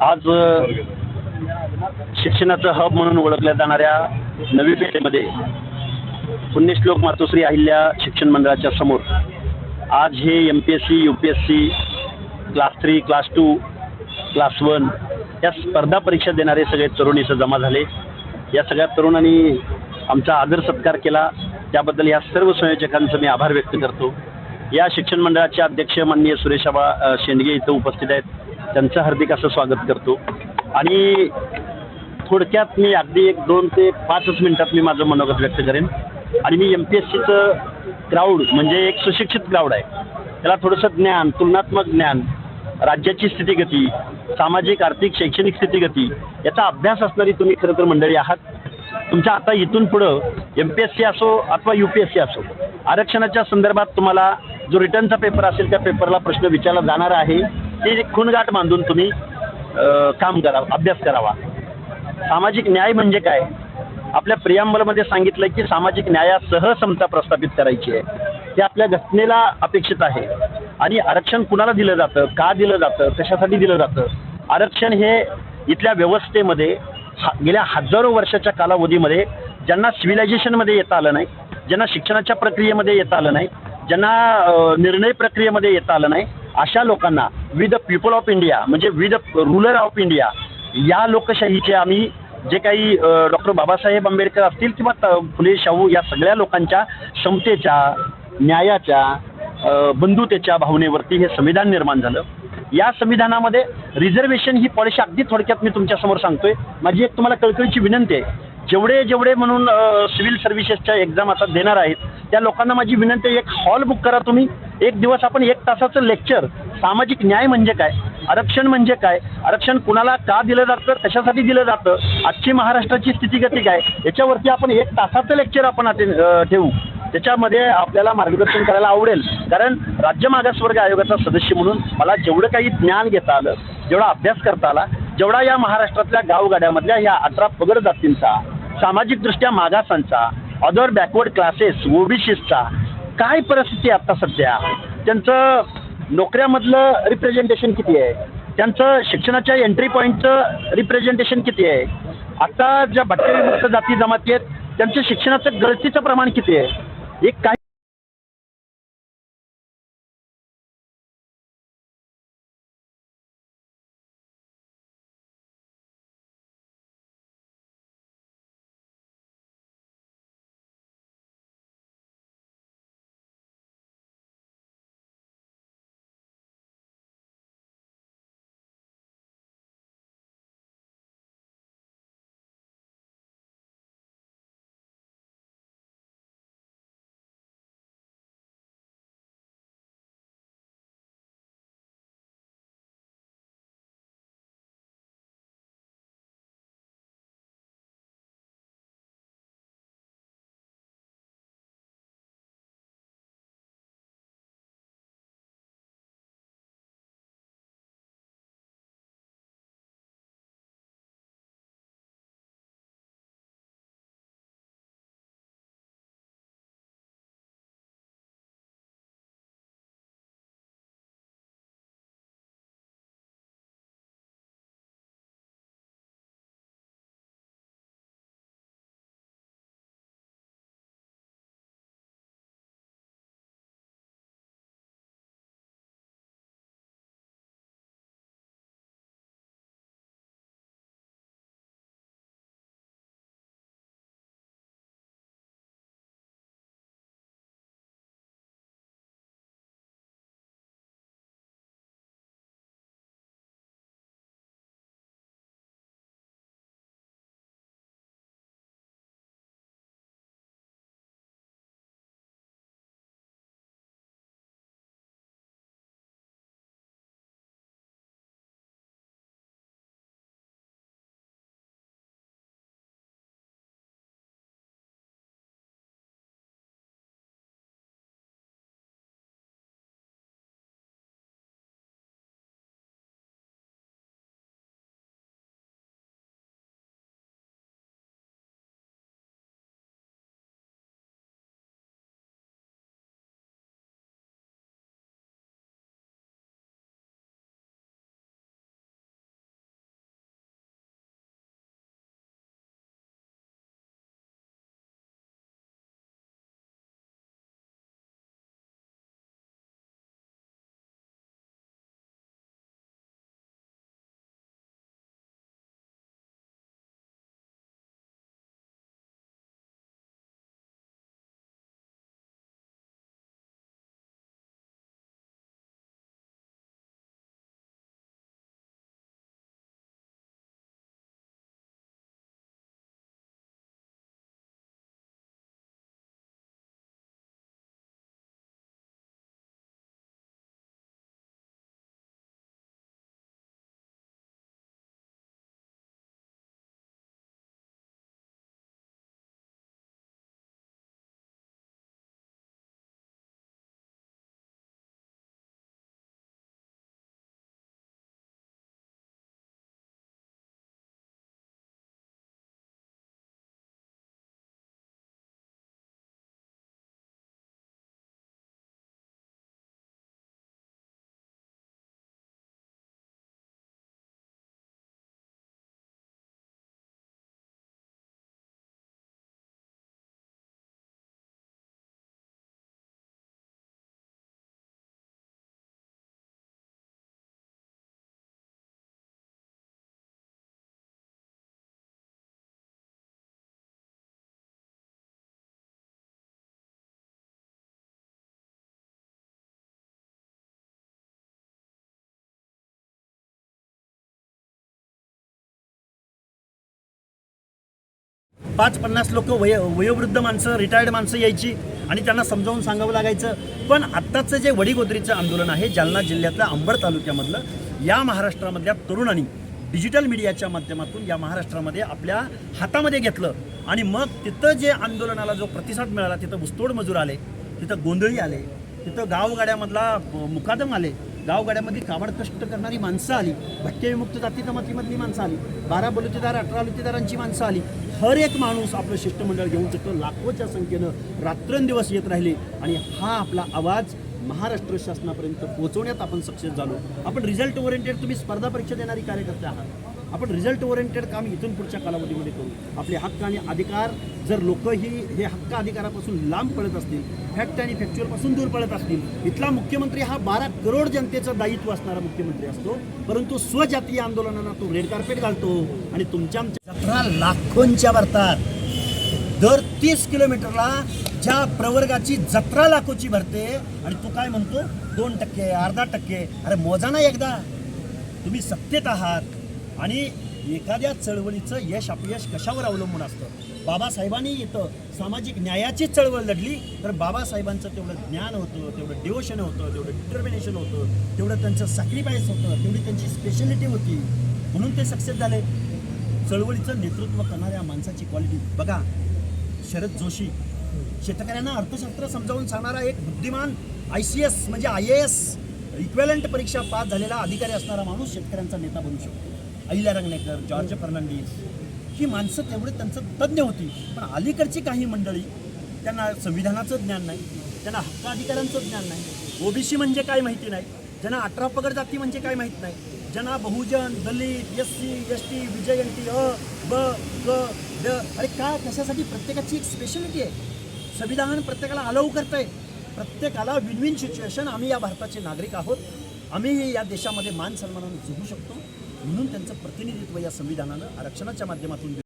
आज शिक्षणाचं हब म्हणून ओळखल्या जाणाऱ्या नवी पेठेमध्ये पुण्यश्लोक मातोश्री अहिल्या शिक्षण मंडळाच्या समोर. आज हे M P S C U P S C class three class two class one या स्पर्धा परीक्षा देणारे सगळे तरुण इथं जमा झाले. या सगळ्या तरुणांनी आमचा आदर सत्कार केला. त्याबद्दल या सर्व संयोजकांचं मी आभार व्यक्त करतो. या शिक्षण मंडळाचे अध्यक्ष माननीय सुरेशाबा शेंडगे इथं उपस्थित आहेत. त्यांचं हार्दिक असं स्वागत करतो. आणि थोडक्यात मी अगदी एक दोन ते पाचच मिनिटात मी माझं मनोगत व्यक्त करेन. आणि मी एम पी एस सीचं क्राऊड म्हणजे एक सुशिक्षित क्राऊड आहे. त्याला थोडंसं ज्ञान तुलनात्मक ज्ञान राज्याची स्थितीगती सामाजिक आर्थिक शैक्षणिक स्थितीगती याचा अभ्यास असणारी तुम्ही खरं तर मंडळी आहात. तुमच्या आता इथून पुढं एम पी एस सी असो अथवा यू पी एस सी असो आरक्षणाच्या संदर्भात तुम्हाला जो रिटर्नचा पेपर असेल त्या पेपरला प्रश्न विचारला जाणार आहे. ते खूणगाठ बांधून तुम्ही काम करावं अभ्यास करावा. सामाजिक न्याय म्हणजे काय? आपल्या प्रियांबलमध्ये सांगितलं की सामाजिक न्यायासह समता प्रस्थापित करायची आहे. ते आपल्या घटनेला अपेक्षित आहे. आणि आरक्षण कुणाला दिलं जातं? का दिलं जातं? कशासाठी दिलं जातं? आरक्षण हे इथल्या व्यवस्थेमध्ये हा गेल्या हजारो वर्षाच्या कालावधीमध्ये ज्यांना सिव्हिलायझेशनमध्ये येता आलं नाही ज्यांना शिक्षणाच्या प्रक्रियेमध्ये येता आलं नाही ज्यांना निर्णय प्रक्रियेमध्ये येता आलं नाही अशा लोकांना with the people of India म्हणजे with the ruler of India या लोकशाहीचे आम्ही जे काही डॉक्टर बाबासाहेब आंबेडकर असतील किंवा त- फुले शाहू या सगळ्या लोकांच्या क्षमतेच्या न्यायाच्या बंधुतेच्या भावनेवरती हे संविधान निर्माण झालं. या संविधानामध्ये रिझर्वेशन ही पॉलिसी अगदी थोडक्यात मी तुमच्यासमोर सांगतोय. माझी एक तुम्हाला कळकळीची विनंती आहे. जेवढे जेवढे म्हणून सिव्हिल सर्व्हिसेसच्या एक्झाम आता देणार आहेत त्या लोकांना माझी विनंती एक हॉल बुक करा तुम्ही. एक दिवस आपण एक तासाचं लेक्चर सामाजिक न्याय म्हणजे काय आरक्षण म्हणजे काय आरक्षण कुणाला का दिलं जातं कशासाठी दिलं जातं आजची महाराष्ट्राची स्थितीगती काय याच्यावरती आपण एक तासाचं लेक्चर आपण ठेवू. त्याच्यामध्ये आपल्याला मार्गदर्शन करायला आवडेल. कारण राज्य मागासवर्ग आयोगाचा सदस्य म्हणून मला जेवढं काही ज्ञान घेता आलं जेवढा अभ्यास करता आला जेवढा या महाराष्ट्रातल्या गावगाड्यामधल्या या अठरा पगड जातींचा सामाजिकदृष्ट्या मागासांचा अदर बॅकवर्ड क्लासेस ओबीसीचा काय परिस्थिती आहे आता सध्या? त्यांचं नोकऱ्यामधलं रिप्रेझेंटेशन किती आहे? त्यांचं शिक्षणाच्या एंट्री पॉईंटचं रिप्रेझेंटेशन किती आहे? आता ज्या भटकरीमुक्त जाती जमाती आहेत त्यांचं शिक्षणाचं गळतीचं प्रमाण किती आहे? एक काही पाच पन्नास लोक वय वयोवृद्ध माणसं रिटायर्ड माणसं यायची आणि त्यांना समजावून सांगावं लागायचं. पण आत्ताचं जे वडीगोदरीचं आंदोलन आहे जालना जिल्ह्यातल्या अंबड तालुक्यामधलं या महाराष्ट्रामधल्या तरुणांनी डिजिटल मीडियाच्या माध्यमातून या महाराष्ट्रामध्ये आपल्या हातामध्ये घेतलं. आणि मग तिथं जे आंदोलनाला जो प्रतिसाद मिळाला तिथं ऊसतोड मजूर आले तिथं गोंधळी आले तिथं गावगाड्यामधला मुकादम आले गावगाड्यामध्ये कावड कष्ट करणारी माणसं आली. भटके विमुक्त जाती जमातीमधली माणसं आली. बारा बलुतेदार अठरा बलुतेदारांची माणसं आली. हर एक माणूस आपलं शिष्टमंडळ घेऊन तिथं लाखोच्या संख्येनं रात्रंदिवस येत राहिले. आणि हा आपला आवाज महाराष्ट्र शासनापर्यंत पोहोचवण्यात आपण सक्सेस झालो. आपण रिझल्ट ओरिएंटेड तुम्ही स्पर्धा परीक्षा देणारी कार्यकर्ते आहात. आपण रिझल्ट ओरिएंटेड काम इथून पुढच्या कालावधीमध्ये करू. आपले हक्क आणि अधिकार जर लोक ही हे हक्क अधिकारापासून लांब पळत असतील फॅक्ट आणि फॅक्च्युअलपासून दूर पळत असतील इथला मुख्यमंत्री हा बारा करोड जनतेचं दायित्व असणारा मुख्यमंत्री असतो. परंतु स्वजातीय आंदोलनांना तो रेड कार्पेट घालतो आणि तुमच्या आमच्या जत्रा लाखोंच्या भरतात. दर तीस किलोमीटरला ज्या प्रवर्गाची जत्रा लाखोची भरते आणि तू काय म्हणतो? दोन टक्के अर्धा टक्के. अरे मोजा ना एकदा. तुम्ही सत्तेत आहात. आणि एखाद्या चळवळीचं यश अपयश कशावर अवलंबून असतं? बाबासाहेबांनी इथं सामाजिक न्यायाची चळवळ लढली तर बाबासाहेबांचं तेवढं ज्ञान होतं तेवढं डिवोशन होतं तेवढं डिटर्मिनेशन होतं तेवढं त्यांचं सॅक्रिफाईस होतं तेवढी त्यांची स्पेशलिटी होती. म्हणून ते सक्सेस झाले. चळवळीचं नेतृत्व करणाऱ्या माणसाची क्वालिटी बघा शरद जोशी शेतकऱ्यांना अर्थशास्त्र समजावून सांगणारा एक बुद्धिमान आय सी एस म्हणजे आय ए एस इक्वेलंट परीक्षा पास झालेला अधिकारी असणारा माणूस शेतकऱ्यांचा नेता बनू शकतो. अहिल्या रंगणेकर जॉर्ज फर्नांडिस ही माणसं तेवढे त्यांचं तज्ज्ञ होती. पण अलीकडची काही मंडळी त्यांना संविधानाचं ज्ञान नाही त्यांना हक्क अधिकारांचं ज्ञान नाही. ओबीसी म्हणजे काय माहिती नाही. ज्यांना अठरा पगड जाती म्हणजे काय माहीत नाही. ज्यांना Bahujan Dalit S C S T विजयंती अ ब ग ड अरे का कशासाठी प्रत्येकाची एक स्पेशालिटी आहे? संविधान प्रत्येकाला अलौ करतं आहे प्रत्येकाला विन विन सिच्युएशन आम्ही या भारताचे नागरिक आहोत. आम्ही या देशामध्ये मान सन्मानाने जगू शकतो. म्हणून त्यांचं प्रतिनिधित्व या संविधानानं आरक्षणाच्या माध्यमातून